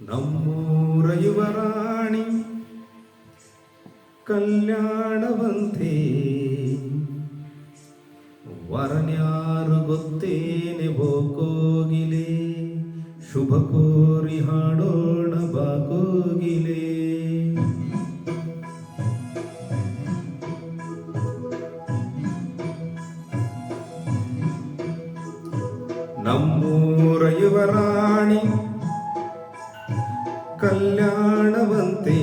ನಮ್ಮೂರ ಯುವರಾಣಿ ಕಲ್ಯಾಣವಂತೆ. ವರನ್ಯಾರು ಗೊತ್ತೇನೆ ಬೋಕೋಗಿಲೆ ಶುಭ ಕೋರಿ ಹಾಡೋಣ ಬಾಕೋಗಿಲೆ ನಮ್ಮೂರ ಯುವರಾಣಿ ಕಲ್ಯಾಣವಂತೆ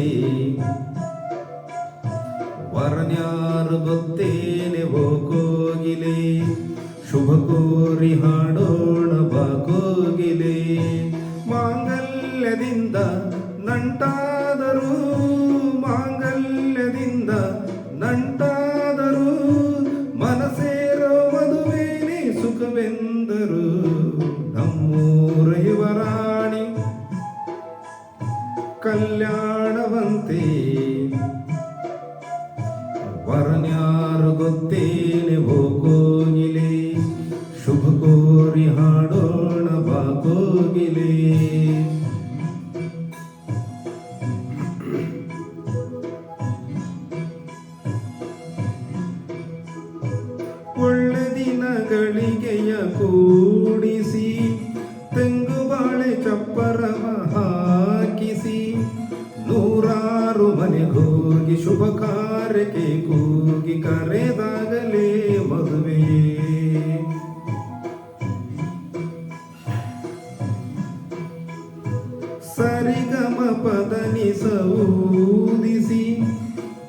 ವರನ್ಯಾರು ಗೊತ್ತೇನೆ ಕೋಗಿಲೆ ಶುಭ ಕೋರಿ ಹಾಡೋಣ ಬಾಕೋಗಿಲೆ ಮಾಂಗಲ್ಯದಿಂದ ನಂಟಾದರೂ ಕಲ್ಯಾಣವಂತೆ ವರನ್ಯಾರು ಗೊತ್ತೇನೆ ಹೋಗೋಗಿಲೆ ಶುಭ ಕೋರಿ ಹಾಡೋಣ ಬಾಗೋಗಿಲೆ ಒಳ್ಳೆ ದಿನಗಳಿಗೆಯ ಕೂಡಿಸಿ ಸರಿಗಮ ಪದನಿಸ ಊದಿಸಿ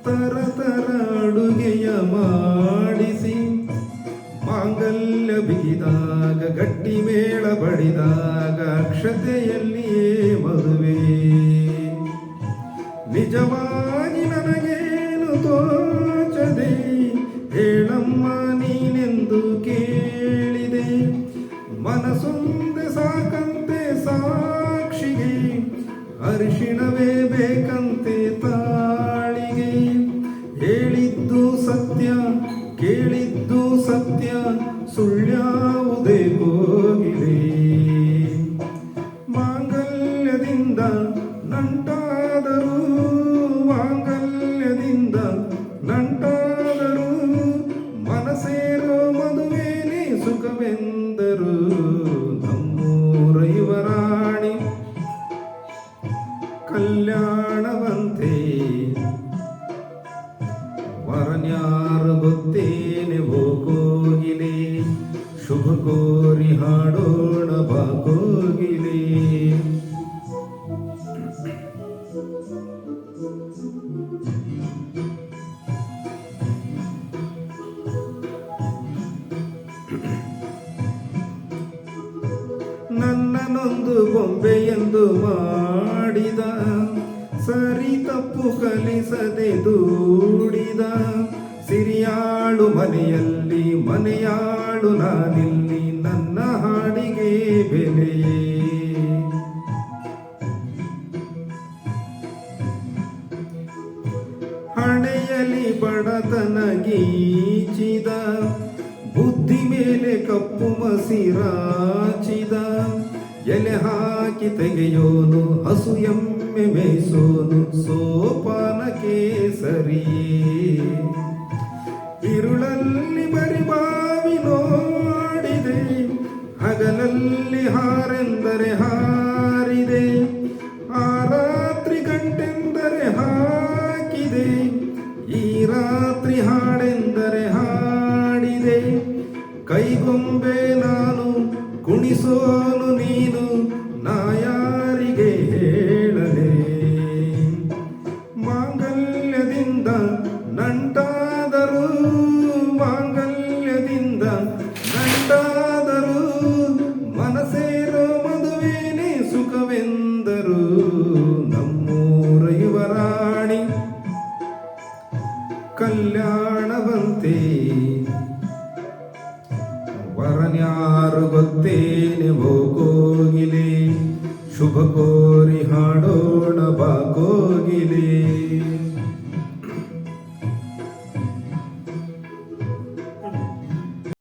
ತರ ತರ ಅಡುಗೆಯ ಮಾಡಿಸಿ, ಮಾಂಗಲ್ಯ ಬಿಗಿದಾಗ, ಗಟ್ಟಿ ಮೇಳ ಬಡಿದಾಗ, ಅಕ್ಷತೆಯಲ್ಲಿಯೇ ಮದುವೆ. ನಿಜವಾಗಿ ಅರಿಶಿಣವೇ ಬೇಕಂತೆ ತಾಳಿಗೆ ನನ್ನನೊಂದು ಎಂದು ಮಾಡಿದ, ಸರಿ ತಪ್ಪು ಕಲಿಸದೆ ದೂಡಿದ. ಸಿರಿಯಾಳು ಮನೆಯಲ್ಲಿ, ಮನೆಯಾಳು ನಾನಿಲ್ಲಿ, ನನ್ನ ಹಾಡಿಗೆ ಬೆಲೆ ಹಣೆಯಲ್ಲಿ ಬಡತನ ಗೀಚಿದ, ಬುದ್ಧಿ ಮೇಲೆ ಕಪ್ಪು ಮಸಿರಾಚಿದ ಎಲೆ ಹಾಕಿ ತೆಗೆಯೋನು, ಹಸು ಎಮ್ಮೆ ಮೇಯಿಸೋನು, ಸೋಪಾನ ಕೇಸರಿ. ಇರುಳಲ್ಲಿ ಬರಿ ಬಾವಿ ನೋಡಿದೆ, ಹಗಲಲ್ಲಿ ಹಾರೆಂದರೆ ಹಾರಿದೆ. ಆ ರಾತ್ರಿ ಗಂಟೆಂದರೆ ಹಾಕಿದೆ, ಈ ರಾತ್ರಿ ಹಾಡೆಂದರೆ ಹಾಡಿದೆ. ಕೈಗೊಂಬೆ ನಾನು ಕುಣಿಸೋನು ನೀನು, ನಾ ಯಾರಿಗೆ ಹೇಳಲೇ? ಮಾಂಗಲ್ಯದಿಂದ ನಂಟಾದರೂ ಮಾಂಗಲ್ಯದಿಂದ ನಂಟಾದರೂ, ಮನಸೇರೋ ಮದುವೇನೆ ಸುಖವೆಂದರು, ನಮ್ಮೂರ ಯುವರಾಣಿ ಕಲ್ಯಾಣವಂತೆ ಯಾರು ಗೊತ್ತೇನೆ ಭೋಗೋಗಿಲೆ ಶುಭ ಕೋರಿ ಹಾಡೋ